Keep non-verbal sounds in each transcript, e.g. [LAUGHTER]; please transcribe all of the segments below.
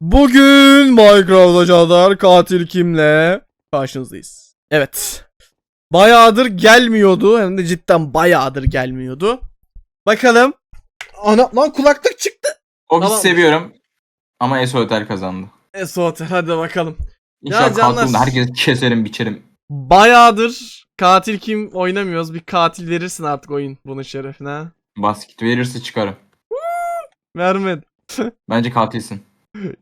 Bugün Minecraft Acalar katil kimle karşınızdayız. Evet. Bayağıdır gelmiyordu. Hem de cidden bayağıdır gelmiyordu. Bakalım. Ana lan kulaklık çıktı. Ofis Tamam. seviyorum. Ama Eso Hotel kazandı. Esot hadi bakalım. İnşallah canlar- kalktığımda herkesi keserim biçerim. Bayağıdır katil kim oynamıyoruz. Bir katil verirsin artık oyun bunun şerefine. Basket verirse çıkarım. Vermedi. Bence katilsin.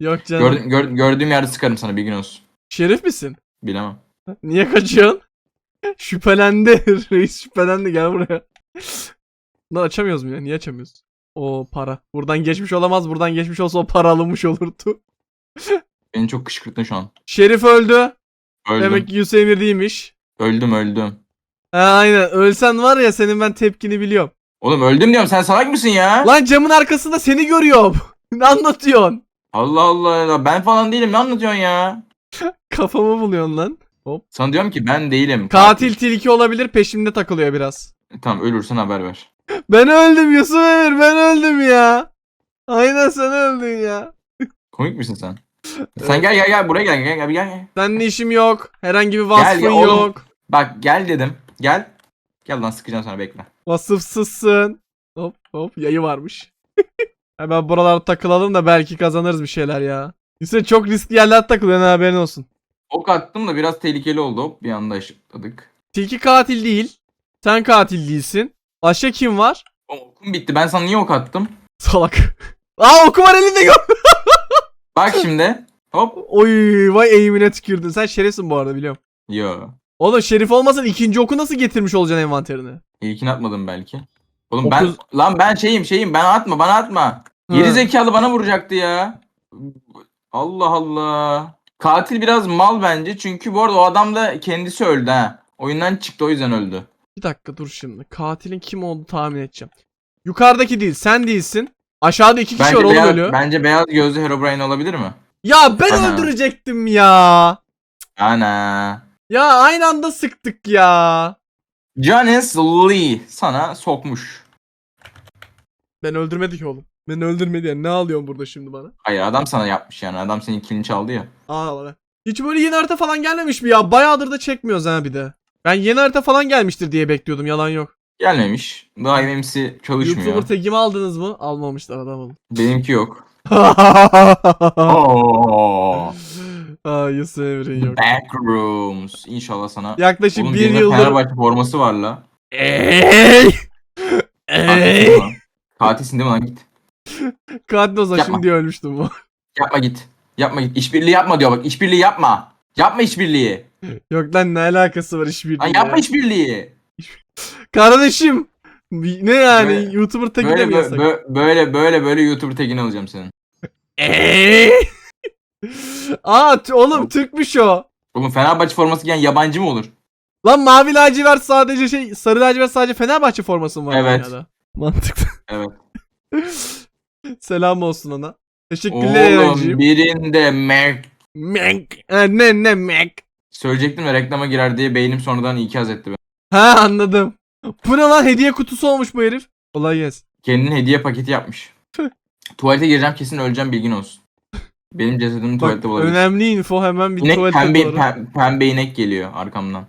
Yok canım. Gördüm, gör- gördüğüm yerde sıkarım sana bir gün olsun. Şerif misin? Bilemem. Niye kaçıyorsun? [LAUGHS] Şüphelendi. [LAUGHS] Reis şüphelendi gel buraya. Bunları açamıyoruz mu ya? Niye açamıyoruz? O para. Buradan geçmiş olamaz. Buradan geçmiş olsa o para alınmış olurdu. [LAUGHS] Beni çok kışkırttın şu an. Şerif öldü. Öldüm. Demek ki Yusuf Emir değilmiş. Öldüm öldüm. Ha, aynen. Ölsen var ya senin ben tepkini biliyorum. Oğlum öldüm diyorum sen salak mısın ya? Lan camın arkasında seni görüyorum. ne anlatıyorsun? Allah Allah ben falan değilim ne anlatıyorsun ya? [LAUGHS] Kafamı buluyorsun lan. Sana diyorum ki ben değilim. Katil tilki olabilir peşimde takılıyor biraz. Tamam ölürsen haber ver. [LAUGHS] Ben öldüm Yusuf Emir ben öldüm ya. Aynen sen öldün ya. Komik misin sen? [LAUGHS] Sen gel gel gel buraya gel gel gel gel. Seninle işim yok. Herhangi bir vasfın gel oğlum. yok. Bak gel dedim. Gel. Gel lan sıkacağım sana bekle. Vasıfsızsın. Hop hop yayı varmış. Hemen buralarda takılalım da belki kazanırız bir şeyler ya. Yusuf çok riskli yerler takılıyorsun ha, haberin olsun. Ok attım da biraz tehlikeli oldu. Hop bir anda ışıkladık. Tilki katil değil. Sen katil değilsin. Başka kim var? Oğlum okum bitti. Ben sana niye ok attım? [LAUGHS] Salak. Aa oku var elinde gör. [LAUGHS] Bak şimdi. Hop. Oy vay eğimine tükürdün. Sen şerefsin bu arada biliyorum. Yo. Oğlum şerif olmasan ikinci oku nasıl getirmiş olacaksın envanterine? İlkini atmadım belki. Oğlum Dokuz- ben lan ben şeyim şeyim ben atma bana atma. Geri zekalı bana vuracaktı ya. Allah Allah. Katil biraz mal bence çünkü bu arada o adam da kendisi öldü ha. Oyundan çıktı o yüzden öldü. Bir dakika dur şimdi. Katilin kim olduğunu tahmin edeceğim. Yukarıdaki değil sen değilsin. Aşağıda iki kişi var Bence oğlum beyaz, ölüyor. bence beyaz gözlü Herobrine olabilir mi? Ya ben Ana. öldürecektim ya. Ana. Ya aynı anda sıktık ya. Janice Lee sana sokmuş. Ben öldürmedik oğlum. Ben öldürmedi ya. Ne alıyorsun burada şimdi bana? Hayır adam sana yapmış yani. Adam senin kilini çaldı ya. Aa be. Hiç böyle yeni harita falan gelmemiş mi ya? Bayağıdır da çekmiyoruz ha bir de. Ben yeni harita falan gelmiştir diye bekliyordum. Yalan yok. Gelmemiş. Daha MMC çalışmıyor. YouTuber tagimi aldınız mı? Almamışlar adam oğlum. Benimki yok. [LAUGHS] Aa Yusuf Emre'nin yok. Backrooms. İnşallah sana. Yaklaşık Oğlum bir birinde yıldır... Fenerbahçe forması var la. Ey! Katilsin lan. Katilsin değil mi lan git. Katil o zaman Yapma. şimdi ölmüştüm bu. Yapma git. Yapma git. İşbirliği yapma diyor bak. İşbirliği yapma. Yapma işbirliği. Yok lan ne alakası var işbirliği Lan ya. yapma işbirliği. Kardeşim. Ne yani Böyle- YouTuber tagi de Böyle mi yasak? bö- böyle böyle böyle YouTuber tagini alacağım senin. Eee? Aa t- oğlum Türkmüş o. Oğlum Fenerbahçe forması giyen yabancı mı olur? Lan mavi lacivert sadece şey sarı lacivert sadece Fenerbahçe forması mı var Evet. dünyada? Mantıklı. Evet. [LAUGHS] Selam olsun ona. Teşekkürler Oğlum Eren'ciğim. birinde Mek. Ha, ne ne mek. söyleyecektim de reklama girer diye beynim sonradan ikaz etti beni. Ha anladım. Bu ne lan hediye kutusu olmuş bu herif. Kolay gelsin. Kendine hediye paketi yapmış. Tuvalete gireceğim kesin öleceğim bilgin olsun. Benim cesedimi Bak, tuvalette bulabilirsin. önemli info hemen bir İnek tuvalete pembe, doğru. pem- pembe inek geliyor arkamdan.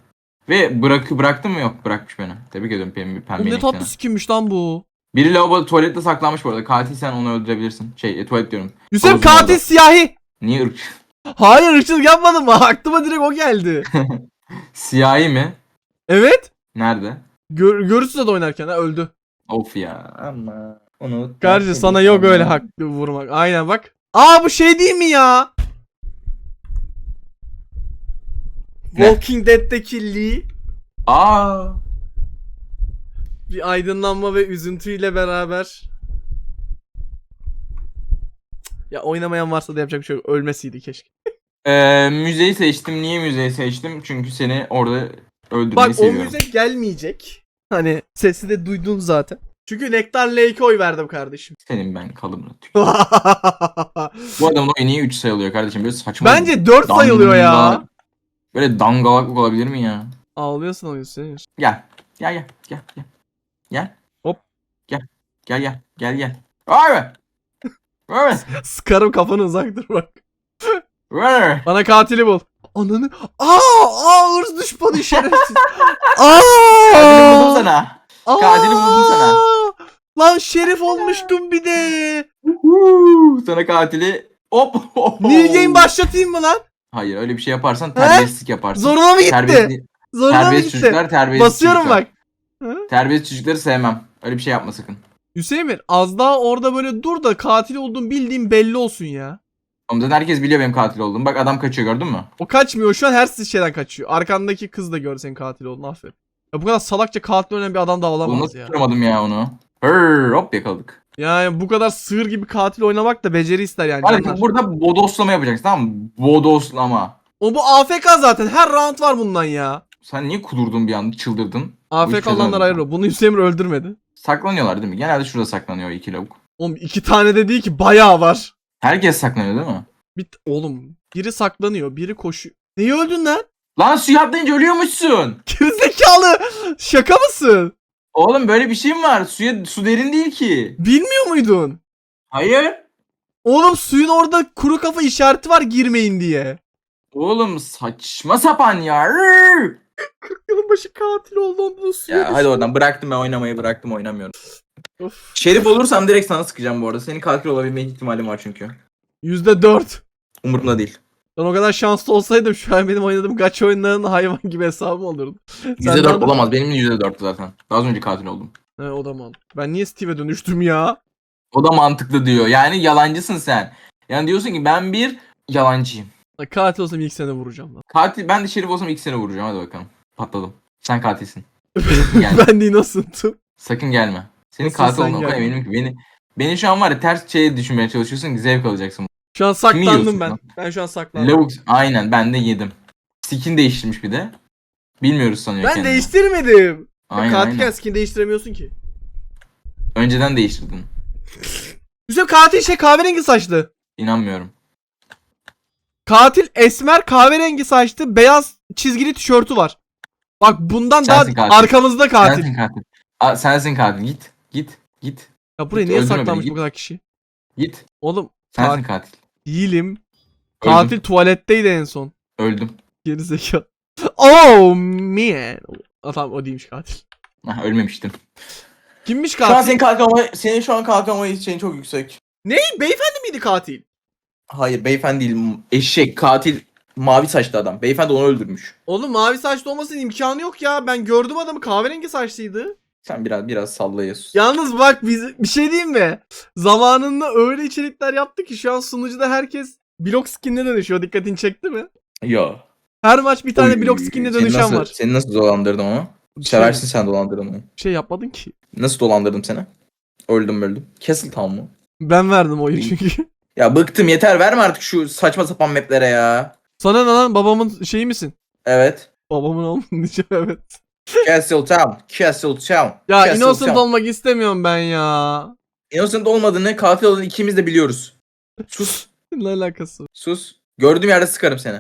Ve bırak, bıraktı mı? Yok bırakmış beni. Tebrik ediyorum pembe, pembe Oğlum ne inek tatlı sikimmiş lan bu. Biri lavaboda tuvalette saklanmış bu arada. Katilsen onu öldürebilirsin. Şey e, tuvalet diyorum. Yusuf katil orada. siyahi. Niye ırk? [LAUGHS] Hayır ırkçılık yapmadım mı? [LAUGHS] Aklıma direkt o geldi. [LAUGHS] Siyahi mi? evet. Nerede? Gör, görürsün de oynarken ha öldü. Of ya. Ama onu Kardeşim sana yok öyle haklı vurmak. Aynen bak. Aa bu şey değil mi ya? Ne? Walking Dead'deki Lee Aa. bir aydınlanma ve üzüntüyle beraber ya oynamayan varsa da yapacak bir şey yok. Ölmesiydi keşke. Ee, müzeyi seçtim. Niye müzeyi seçtim? Çünkü seni orada öldürmeyi Bak o seviyorum. müze gelmeyecek. Hani sesi de duydun zaten. Çünkü Nektar Lake'e oy verdim kardeşim. [LAUGHS] Senin ben kalımına tük. [LAUGHS] Bu adamın oyunu niye 3 sayılıyor kardeşim? Böyle saçma. Bence 4 sayılıyor ya. Böyle dangalaklık olabilir mi ya? Ağlıyorsun oynuyorsun. Gel. Gel gel gel gel. Gel. Hop. Gel. Gel gel. Gel gel. Abi. Ver. [LAUGHS] Sıkarım kafanı uzak dur bak. Ver. Bana katili bul. Ananı. Aa, aa hırs düşmanı şerefsiz. aa. Katili buldum sana. Aa! Katili buldum sana. Lan şerif olmuştum bir de. Sana katili. Hop. New game başlatayım mı lan? Hayır öyle bir şey yaparsan terbiyesizlik yaparsın. Zoruna mı gitti? Terbiyesiz, Zoruna mı gitti? çocuklar terbiyesiz Basıyorum çocuklar. bak. Terbiyesiz çocukları sevmem. Öyle bir şey yapma sakın. Hüseyin az daha orada böyle dur da katil olduğum bildiğim belli olsun ya. Oğlum zaten herkes biliyor benim katil olduğumu. Bak adam kaçıyor gördün mü? O kaçmıyor şu an her şeyden kaçıyor. Arkandaki kız da gör senin katil olduğunu aferin. Ya bu kadar salakça katil oynayan bir adam da olamaz nasıl ya. tutturamadım ya onu. Hırr, hop yakaladık. Yani bu kadar sığır gibi katil oynamak da beceri ister yani. Canlar. burada bodoslama yapacaksın tamam mı? Bodoslama. O bu AFK zaten her round var bundan ya. Sen niye kudurdun bir anda çıldırdın? AFK olanlar ayrı. Bunu Hüseyin öldürmedi. Saklanıyorlar değil mi? Genelde şurada saklanıyor iki lavuk. Oğlum iki tane de değil ki bayağı var. Herkes saklanıyor değil mi? Bir, oğlum biri saklanıyor biri koşuyor. Neyi öldün lan? Lan suya atlayınca ölüyormuşsun. Gerizekalı. Şaka mısın? Oğlum böyle bir şey mi var? Suya su derin değil ki. Bilmiyor muydun? Hayır. Oğlum suyun orada kuru kafa işareti var girmeyin diye. Oğlum saçma sapan ya. Hırr. Yılın başı katil oldu bu suya Ya düştü. hadi oradan bıraktım ben oynamayı bıraktım oynamıyorum. Of. Şerif olursam direkt sana sıkacağım bu arada. Senin katil olabilme ihtimalim var çünkü. Yüzde dört. Umurumda değil. Ben o kadar şanslı olsaydım şu an benim oynadığım gacha oyunlarının hayvan gibi hesabım olurdu. [LAUGHS] %4 nereden- olamaz. Benim de %4'tü zaten. Daha az önce katil oldum. He o da mal. Ben niye Steve'e dönüştüm ya? O da mantıklı diyor. Yani yalancısın sen. Yani diyorsun ki ben bir yalancıyım. Lan Katil olsam ilk sene vuracağım lan. Katil ben de şerif olsam ilk sene vuracağım. Hadi bakalım. Patladım. Sen katilsin. [LAUGHS] Yani. ben de innocent'ım. Sakın gelme. Senin Nasıl katil sen olduğuna o kadar gelme? eminim ki. Beni, beni şu an var ya ters şeye düşünmeye çalışıyorsun ki zevk alacaksın. Şu an yiyorsun saklandım ben. lan? Ben şu an saklandım. Lavuk aynen ben de yedim. Skin değiştirmiş bir de. Bilmiyoruz sanıyor ben kendini. değiştirmedim. Aynen Katilken aynen. skin değiştiremiyorsun ki. Önceden değiştirdin. Hüseyin katil şey kahverengi saçlı. İnanmıyorum. Katil esmer kahverengi saçlı beyaz çizgili tişörtü var. Bak bundan Sensin daha katil. arkamızda katil. Sensin katil. Aa, sensin katil. Git. Git. Git. Ya buraya niye öldürme beni, saklanmış git. bu kadar kişi? Git. Oğlum Sensin Kat- katil. Değilim. Öldüm. Katil tuvaletteydi en son. Öldüm. Gerizekalı. Oh man. Aa, tamam o değilmiş katil. Ah, ölmemiştim. Kimmiş Şu an katil? senin kalkama, senin şu an kalkama şeyin çok yüksek. Ne? Beyefendi miydi katil? Hayır beyefendi değil. Eşek katil mavi saçlı adam. Beyefendi onu öldürmüş. Oğlum mavi saçlı olmasının imkanı yok ya. Ben gördüm adamı kahverengi saçlıydı. Sen biraz biraz sallayıyorsun. Yalnız bak biz bir şey diyeyim mi? Zamanında öyle içerikler yaptı ki şu an sunucuda herkes blok skin'e dönüşüyor. Dikkatini çekti mi? Yo. Her maç bir tane Oy, blok skin'e seni dönüşen nasıl, var. Seni nasıl dolandırdım ama? Seversin sen dolandırılmayı. Bir şey yapmadın ki. Nasıl dolandırdım seni? Öldüm öldüm. Castle Town mu? Ben verdim oyu çünkü. [LAUGHS] Ya bıktım yeter verme artık şu saçma sapan maplere ya. Sana ne lan babamın şeyi misin? Evet. Babamın oğlum [LAUGHS] diyeceğim evet. Castle Town. Castle Town. Ya Castle innocent Town. olmak istemiyorum ben ya. Innocent olmadığını katil olduğunu ikimiz de biliyoruz. Sus. [LAUGHS] Ne alakası? var? Sus. Gördüğüm yerde sıkarım seni.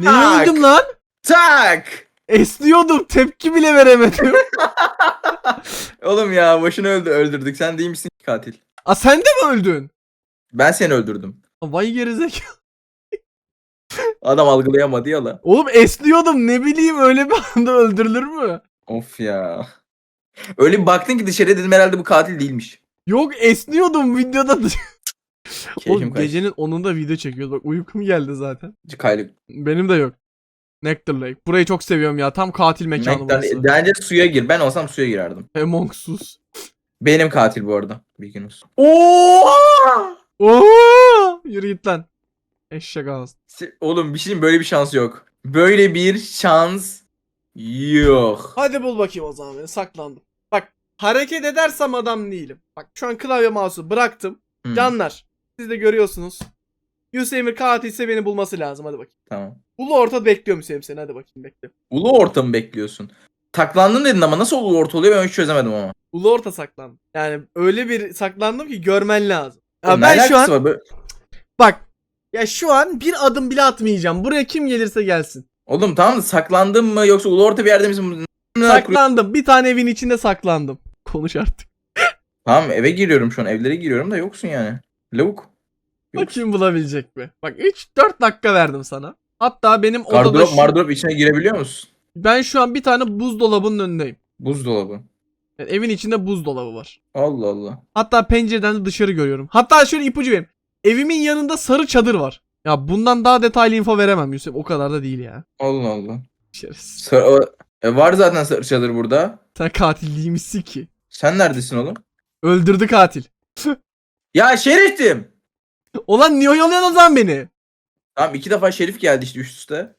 Neyi öldüm lan? Tak. Esniyordum tepki bile veremedim. [LAUGHS] Oğlum ya başını öldü öldürdük. Sen değil misin ki katil? Aa sen de mi öldün? Ben seni öldürdüm. Vay gerizekalı. Adam algılayamadı ya la. Oğlum esniyordum ne bileyim öyle bir anda öldürülür mü? Of ya. Öyle bir baktın ki dışarıya dedim herhalde bu katil değilmiş. Yok esniyordum videoda. [LAUGHS] Keyfim Oğlum kaçtı. gecenin 10'unda video çekiyoruz. Bak uykum geldi zaten. Kaylık. Benim de yok. Nectar Lake. Burayı çok seviyorum ya. Tam katil mekanı burası. bence suya gir. Ben olsam suya girerdim. Among Us. Benim katil bu arada. Bilgin olsun. Oo! Yürü git lan. Eşek ağzı. Si- Oğlum bir şeyin böyle bir şansı yok. Böyle bir şans yok. Hadi bul bakayım o zaman beni. Saklandım. Bak hareket edersem adam değilim. Bak şu an klavye mouse'u bıraktım. Hı, Canlar. Siz de görüyorsunuz. Hüseyin katilse beni bulması lazım. Hadi bakayım. Tamam. Ulu orta bekliyorum Hüseyin seni. Hadi bakayım bekle. Ulu orta mı bekliyorsun? Taklandın dedin ama nasıl ulu orta oluyor ben hiç çözemedim ama. Ulu orta saklandım. Yani öyle bir saklandım ki görmen lazım. Ya Oğlum ne ben şu alakası an var? Böyle- bak ya şu an bir adım bile atmayacağım. Buraya kim gelirse gelsin. Oğlum tamam da saklandın mı yoksa ulu orta bir yerde misin? Saklandım. Bir tane evin içinde saklandım. [LAUGHS] Konuş artık. Tamam eve giriyorum şu an evlere giriyorum da yoksun yani. Lavuk. Yok. Bakayım bulabilecek mi? Bak 3-4 dakika verdim sana. Hatta benim odada Gardırop şu- mardırop içine girebiliyor musun? ben şu an bir tane buzdolabının önündeyim. Buzdolabı. Yani evin içinde buzdolabı var. Allah Allah. Hatta pencereden de dışarı görüyorum. Hatta şöyle ipucu vereyim. Evimin yanında sarı çadır var. Ya bundan daha detaylı info veremem Yusuf. O kadar da değil ya. Allah Allah. Sar- o- e, var zaten sarı çadır burada. Sen katil değilmişsin ki. Sen neredesin oğlum? Öldürdü katil. Ya Şerif'tim. Ulan niye oyalıyorsun o zaman beni? Tamam iki defa Şerif geldi işte üst üste.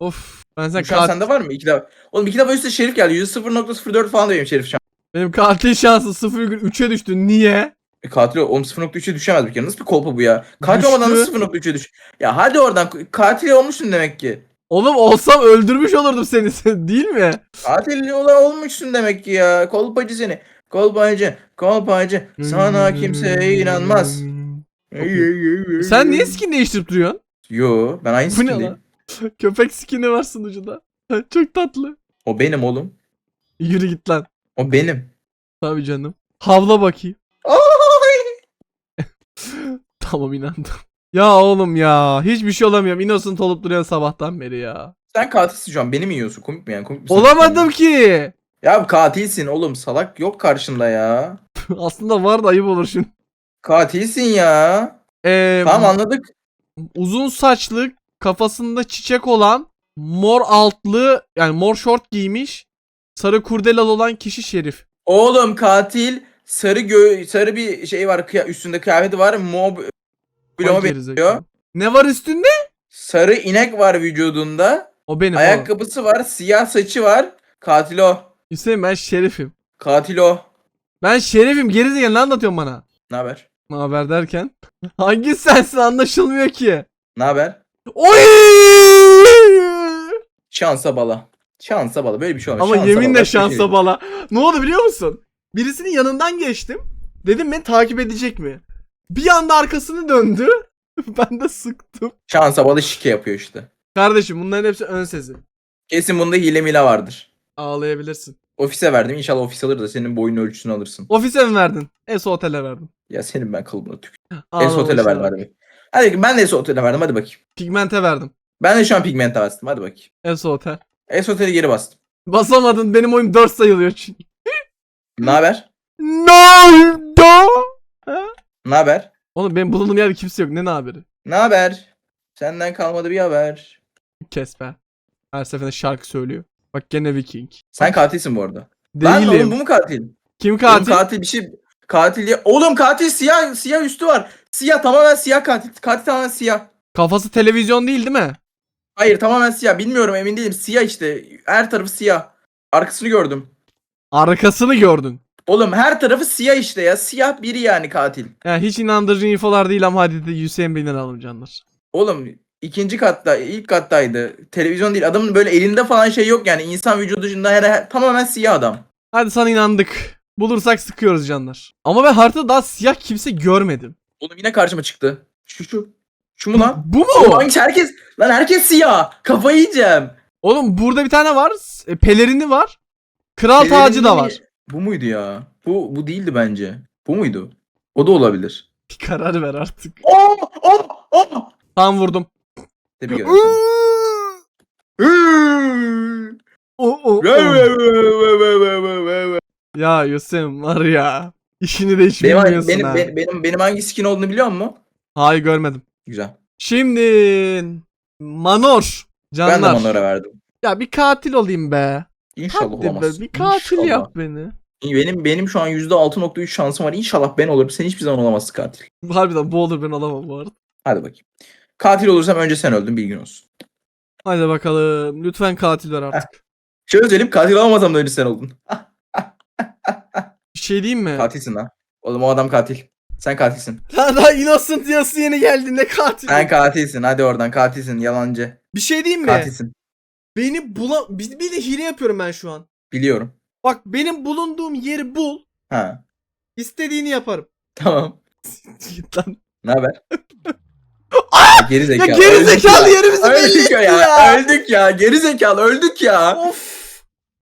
Of. Ben sen şu an katil. sende var mı? İki defa. Oğlum iki defa üst üste Şerif geldi. %0.04 falan da benim Şerif şu an. Benim katil şansı 0,3'e düştü. Niye? E, katil ol- oğlum 0.3'e düşemez bir kere. Nasıl bir kolpa bu ya? Katil Düştü. olmadan nasıl 0.3'e düş? Ya hadi oradan. Katil olmuşsun demek ki. Oğlum olsam öldürmüş olurdum seni. [LAUGHS] Sen Değil mi? Katil olan olmuşsun demek ki ya. Kolpacı seni. Kolpacı. Kolpacı. Sana kimse inanmaz. Sen niye skin değiştirip duruyorsun? Yo ben aynı Bu ne lan? [LAUGHS] Köpek skini var sunucuda. [LAUGHS] Çok tatlı. O benim oğlum. Yürü git lan. O benim. Tabii canım. Havla bakayım. [LAUGHS] Tamam inandım. Ya oğlum ya. Hiçbir şey olamıyorum. Innocent olup duruyor sabahtan beri ya. Sen katilsin şu an. Beni mi yiyorsun? Komik mi yani? Komik misin? Olamadım ki. Ya katilsin oğlum. Salak yok karşında ya. [LAUGHS] Aslında var da ayıp olur şimdi. Katilsin ya. Ee, Tamam anladık. uzun saçlı kafasında çiçek olan mor altlı yani mor şort giymiş sarı kurdelalı olan kişi Şerif. Oğlum katil sarı gö sarı bir şey var kıya- üstünde kıyafeti var mob bloğuma benziyor. Ne var üstünde? Sarı inek var vücudunda. O benim. o. Ayakkabısı var, siyah saçı var. Katil o. Hüseyin ben Şerif'im. Katil o. Ben Şerif'im gerizekalı ne anlatıyorsun bana? Ne haber? Ne haber derken? [LAUGHS] Hangi sensin anlaşılmıyor ki. Ne haber? Oy! Şansa bala. Şansa bala. Böyle bir şey olmaz. Ama Şansa yeminle bala. Şey şansa değil. bala. Ne oldu biliyor musun? Birisinin yanından geçtim. Dedim beni takip edecek mi? Bir anda arkasını döndü. [LAUGHS] ben de sıktım. Şansa bala şike yapıyor işte. Kardeşim bunların hepsi ön sezi. Kesin bunda hile mile vardır. Ağlayabilirsin. Ofise verdim. İnşallah ofis alır da senin boyun ölçüsünü alırsın. Ofise mi verdin? Eso otele verdim. Ya senin ben kalıbına tük. Es [GASPS] Ağlama otele verdim hadi. Hadi ben de Es otele verdim hadi bakayım. Pigmente verdim. Ben de şu an pigmente bastım hadi bakayım. Eso otel. Es otele geri bastım. Basamadın benim oyun 4 sayılıyor çünkü. Ne haber? Nerede? Ne haber? Oğlum benim bulunduğum yerde kimse yok. Ne ne haberi? Ne haber? Senden kalmadı bir haber. Kes be. Her seferinde şarkı söylüyor. Bak gene Viking. Sen katilsin bu arada. Lan Değilim. oğlum bu mu katil? Kim Katil. katil? Oğlum katil bir şey katil ya. Oğlum katil siyah siyah üstü var. Siyah tamamen siyah katil. Katil tamamen siyah. Kafası televizyon değil değil mi? Hayır tamamen siyah. Bilmiyorum emin değilim. Siyah işte. Her tarafı siyah. Arkasını gördüm. Arkasını gördün. Oğlum her tarafı siyah işte ya. Siyah biri yani katil. Yani hiç inandırıcı infolar değil ama hadi de Hüseyin Bey'den alalım canlar. Oğlum ikinci katta, ilk kattaydı. Televizyon değil. Adamın böyle elinde falan şey yok yani. İnsan vücudu dışında her, her- tamamen siyah adam. Hadi sana inandık. Bulursak sıkıyoruz canlar. Ama ben haritada daha siyah kimse görmedim. Oğlum yine karşıma çıktı. Şu şu. Şu mu lan? Bu Oğlum mu? hangisi? herkes lan herkes siyah. Kafayı yiyeceğim. Oğlum burada bir tane var. E, Pelerini var. Kral tacı da var. Bu muydu ya? Bu bu değildi bence. Bu muydu? O da olabilir. Bir karar ver artık. Oh! Oh! Oh! Tam vurdum. Tebrik ederim. O, o, o. Ya Hüseyin var ya. İşini de hiç benim, bilmiyorsun benim, ha. benim, benim, benim hangi skin olduğunu biliyor musun? Hayır görmedim. Güzel. Şimdi Manor. Ben de Canlar. Manor'a verdim. Ya bir katil olayım be. İnşallah Hadi be olamazsın. bir katil İnşallah. yap beni. Benim benim şu an %6.3 şansım var. İnşallah ben olurum. Sen hiçbir zaman olamazsın katil. Harbiden bu olur ben olamam bu arada. Hadi bakayım. Katil olursam önce sen öldün bilgin olsun. Hadi bakalım. Lütfen katil ver artık. Şöyle söyleyeyim katil olamasam da önce sen oldun. [LAUGHS] Bir şey diyeyim mi? Katilsin lan. Oğlum o adam katil. Sen katilsin. [LAUGHS] Daha, daha innocent yazısı yeni geldi ne katil? Sen katilsin. Hadi oradan katilsin. Yalancı. bir şey diyeyim mi? Katilsin. Beni bula... Bir, bir de hile yapıyorum ben şu an. Biliyorum. Bak benim bulunduğum yeri bul. Ha. İstediğini yaparım. Tamam. Git lan. Ne haber? [LAUGHS] Geri Ya zekalı. geri zekalı yerimizi ya. belli Öldük etti ya. ya. Öldük ya. Geri zekalı öldük ya. Of.